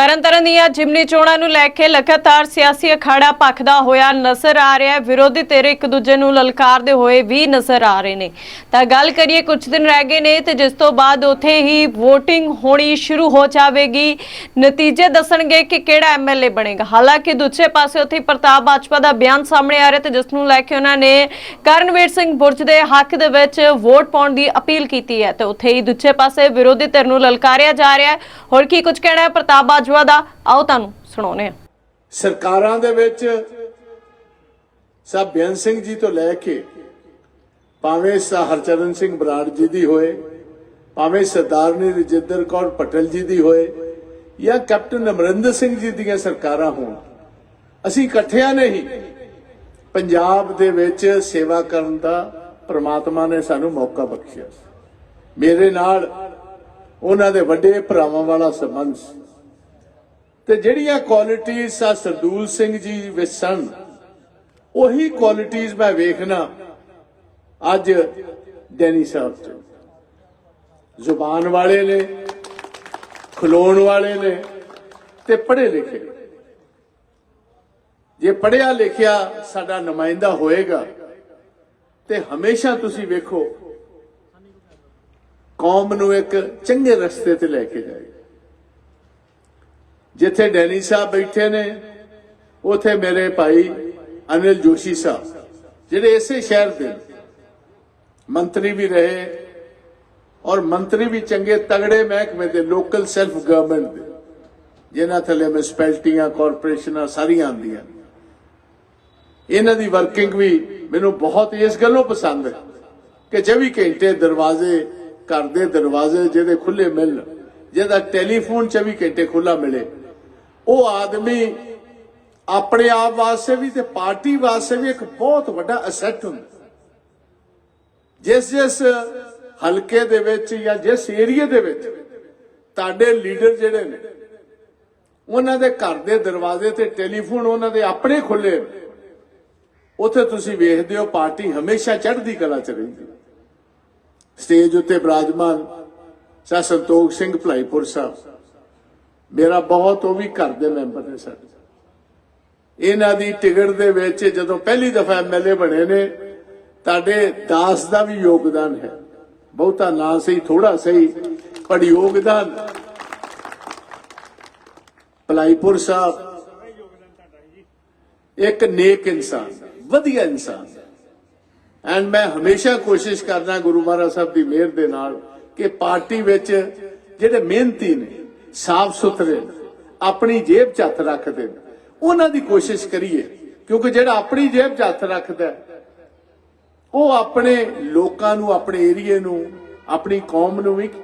ਤਰਨਤਾਰਨ ਦੀਆਂ ਜਿਮਨੀ ਚੋਣਾਂ ਨੂੰ ਲੈ ਕੇ ਲਗਾਤਾਰ ਸਿਆਸੀ ਅਖਾੜਾ ਭਖਦਾ ਹੋਇਆ ਨਜ਼ਰ ਆ ਰਿਹਾ ਹੈ। ਵਿਰੋਧੀ ਧਿਰ ਇੱਕ ਦੂਜੇ ਨੂੰ ਲਲਕਾਰਦੇ ਹੋਏ ਵੀ ਨਜ਼ਰ ਆ ਰਹੇ ਨੇ। ਤਾਂ ਗੱਲ ਕਰੀਏ ਕੁਝ ਦਿਨ ਰਹਿ ਗਏ ਨੇ ਤੇ ਜਿਸ ਤੋਂ ਬਾਅਦ ਉੱਥੇ ਹੀ VOTING ਹੋਣੀ ਸ਼ੁਰੂ ਹੋ ਜਾਵੇਗੀ। ਨਤੀਜੇ ਦੱਸਣਗੇ ਕਿ ਕਿਹੜਾ ਐਮਐਲਏ ਬਣੇਗਾ। ਹਾਲਾਂਕਿ ਦੂਜੇ ਪਾਸੇ ਉੱਥੇ ਪ੍ਰਤਾਪ ਬਾਜਵਾ ਦਾ ਬਿਆਨ ਸਾਹਮਣੇ ਆ ਰਿਹਾ ਤੇ ਜਿਸ ਨੂੰ ਲੈ ਕੇ ਉਹਨਾਂ ਨੇ ਕਰਨਵੀਰ ਸਿੰਘ ਬੁਰਜ ਦੇ ਹੱਕ ਦੇ ਵਿੱਚ ਵੋਟ ਪਾਉਣ ਦੀ ਅਪੀਲ ਕੀਤੀ ਹੈ। ਤੇ ਉੱਥੇ ਹੀ ਦੂਜੇ ਪਾਸੇ ਵਿਰੋਧੀ ਧਿਰ ਨੂੰ ਲਲਕਾਰਿਆ ਜਾ ਰਿਹਾ ਹੈ। ਹੋਰ ਕੀ ਕੁਝ ਕਹਿਣਾ ਹੈ ਪ੍ਰਤਾਪ ਬਾਜਵਾ? ਦਾ, ਆਓ ਤੁਹਾਨੂੰ ਸੁਣਾਉਂਦੇ ਹਾਂ। ਸਰਕਾਰਾਂ ਦੇ ਵਿੱਚ ਸਭ ਬੇਅੰਤ ਸਿੰਘ ਜੀ ਤੋਂ ਲੈ ਕੇ ਭਾਵੇਂ ਹਰਚਰਨ ਸਿੰਘ ਬਰਾੜ ਜੀ ਦੀ ਹੋਏ, ਭਾਵੇਂ ਸਰਦਾਰਨੀ ਰਜਿੰਦਰ ਕੌਰ ਪਟਲ ਜੀ ਦੀ ਹੋਏ ਜਾਂ ਕੈਪਟਨ ਅਮਰਿੰਦਰ ਸਿੰਘ ਜੀ ਦੀਆਂ ਸਰਕਾਰਾਂ ਹੋਣ, ਅਸੀਂ ਇਕੱਠਿਆਂ ਨੇ ਹੀ ਪੰਜਾਬ ਦੇ ਵਿੱਚ ਸੇਵਾ ਕਰਨ ਦਾ ਪ੍ਰਮਾਤਮਾ ਨੇ ਸਾਨੂੰ ਮੌਕਾ ਬਖਸ਼ਿਆ। ਮੇਰੇ ਨਾਲ ਉਹਨਾਂ ਦੇ ਵੱਡੇ ਭਰਾਵਾਂ ਵਾਲਾ ਸੰਬੰਧ ਤੇ ਜਿਹੜੀਆਂ ਕੁਆਲਿਟੀਆਂ ਆ ਸਰਦੂਲ ਸਿੰਘ ਜੀ ਵਿੱਚ ਸਨ, ਉਹੀ ਕੁਆਲਿਟੀਆਂ ਮੈਂ ਵੇਖਣਾ ਅੱਜ ਡੈਨੀ ਸਾਹਿਬ ਚ ਜ਼ੁਬਾਨ ਵਾਲੇ ਨੇ, ਖਲੋਣ ਵਾਲੇ ਨੇ ਤੇ ਪੜ੍ਹੇ ਲਿਖੇ। ਜੇ ਪੜ੍ਹਿਆ ਲਿਖਿਆ ਸਾਡਾ ਨੁਮਾਇੰਦਾ ਹੋਏਗਾ ਤੇ ਹਮੇਸ਼ਾ ਤੁਸੀਂ ਵੇਖੋ ਕੌਮ ਨੂੰ ਇੱਕ ਚੰਗੇ ਰਸਤੇ ਤੇ ਲੈ ਕੇ ਜਾਏਗਾ। ਜਿੱਥੇ ਡੈਨੀ ਸਾਹਿਬ ਬੈਠੇ ਨੇ, ਉਥੇ ਮੇਰੇ ਭਾਈ ਅਨਿਲ ਜੋਸ਼ੀ ਸਾਹਿਬ, ਜਿਹੜੇ ਇਸੇ ਸ਼ਹਿਰ ਦੇ ਮੰਤਰੀ ਵੀ ਰਹੇ ਔਰ ਮੰਤਰੀ ਵੀ ਚੰਗੇ ਤਗੜੇ ਮਹਿਕਮੇ ਦੇ ਲੋਕਲ ਸੈਲਫ ਗਵਰਨਮੈਂਟ ਦੇ, ਜਿਨ੍ਹਾਂ ਥੱਲੇ ਮਿਊਨਿਸਪੈਲਿਟੀਆਂ ਕਾਰਪੋਰੇਸ਼ਨਾਂ ਸਾਰੀਆਂ ਆਉਂਦੀਆਂ ਨੇ। ਇਹਨਾਂ ਦੀ ਵਰਕਿੰਗ ਵੀ ਮੈਨੂੰ ਬਹੁਤ ਇਸ ਗੱਲੋਂ ਪਸੰਦ ਹੈ ਕਿ 24 ਘੰਟੇ ਦਰਵਾਜ਼ੇ, ਘਰ ਦੇ ਦਰਵਾਜ਼ੇ ਜਿਹਦੇ ਖੁੱਲੇ ਮਿਲਣ ਜਿਹਦਾ ਟੈਲੀਫੋਨ 24 ਘੰਟੇ ਖੁੱਲਾ ਮਿਲੇ। ਉਹ ਆਦਮੀ ਆਪਣੇ ਆਪ ਵਾਸਤੇ ਵੀ ਤੇ ਪਾਰਟੀ ਵਾਸਤੇ ਵੀ ਇੱਕ ਬਹੁਤ ਵੱਡਾ ਅਸੈਟ ਹੁੰਦਾ। ਜਿਸ ਜਿਸ ਹਲਕੇ ਦੇ ਵਿੱਚ ਜਾਂ ਜਿਸ ਏਰੀਆ ਦੇ ਵਿੱਚ ਤੁਹਾਡੇ ਲੀਡਰ ਜਿਹੜੇ ਨੇ, ਉਹਨਾਂ ਦੇ ਘਰ ਦੇ ਦਰਵਾਜ਼ੇ ਤੇ ਟੈਲੀਫੋਨ ਉਹਨਾਂ ਦੇ ਆਪਣੇ ਖੁੱਲੇ ਨੇ। ਉੱਥੇ ਤੁਸੀਂ ਵੇਖਦੇ ਹੋ ਪਾਰਟੀ ਹਮੇਸ਼ਾ ਚੜ੍ਹਦੀ ਕਲਾ ਚ ਰਹਿੰਦੀ। ਸਟੇਜ ਉੱਤੇ ਬਰਾਜਮਾਨ ਸਾ ਸੰਤੋਖ ਸਿੰਘ ਭਲਾਈਪੁਰ ਸਾਹਿਬ। ਮੇਰਾ ਬਹੁਤ, ਉਹ ਵੀ ਘਰ ਦੇ ਮੈਂਬਰ ਨੇ ਸਾਡੇ ਇਹਨਾਂ ਦੀ ਟਿਕਟ ਦੇ ਵਿੱਚ ਜਦੋਂ ਪਹਿਲੀ ਦਫਾ ਐਮਐਲਏ ਬਣੇ ਨੇ, ਤੁਹਾਡੇ ਦਾਸ ਦਾ ਵੀ ਯੋਗਦਾਨ ਹੈ। ਬਹੁਤਾ ਨਾ ਸਹੀ ਥੋੜਾ ਸਹੀ, ਪਰ ਯੋਗਦਾਨ। ਭਲਾਈਪੁਰ ਸਾਹਿਬ ਇੱਕ ਨੇਕ ਇਨਸਾਨ, ਵਧੀਆ ਇਨਸਾਨ। ਐਂਡ ਮੈਂ ਹਮੇਸ਼ਾ ਕੋਸ਼ਿਸ਼ ਕਰਦਾ ਗੁਰੂ ਮਹਾਰਾਜ ਸਾਹਿਬ ਦੀ ਮਿਹਰ ਦੇ ਨਾਲ ਕਿ ਪਾਰਟੀ ਵਿੱਚ ਜਿਹੜੇ ਮਿਹਨਤੀ ਨੇ ਸਾਫ਼ ਸੁਥਰੇ ਨੇ, ਆਪਣੀ ਜੇਬ 'ਚ ਹੱਥ ਰੱਖਦੇ ਨੇ ਉਹਨਾਂ ਦੀ ਕੋਸ਼ਿਸ਼ ਕਰੀਏ ਕਿਉਂਕਿ ਜਿਹੜਾ ਆਪਣੀ ਜੇਬ 'ਚ ਹੱਥ ਰੱਖਦਾ ਉਹ ਆਪਣੇ ਲੋਕਾਂ ਨੂੰ ਆਪਣੇ ਏਰੀਏ ਨੂੰ ਆਪਣੀ ਕੌਮ ਨੂੰ ਵੀ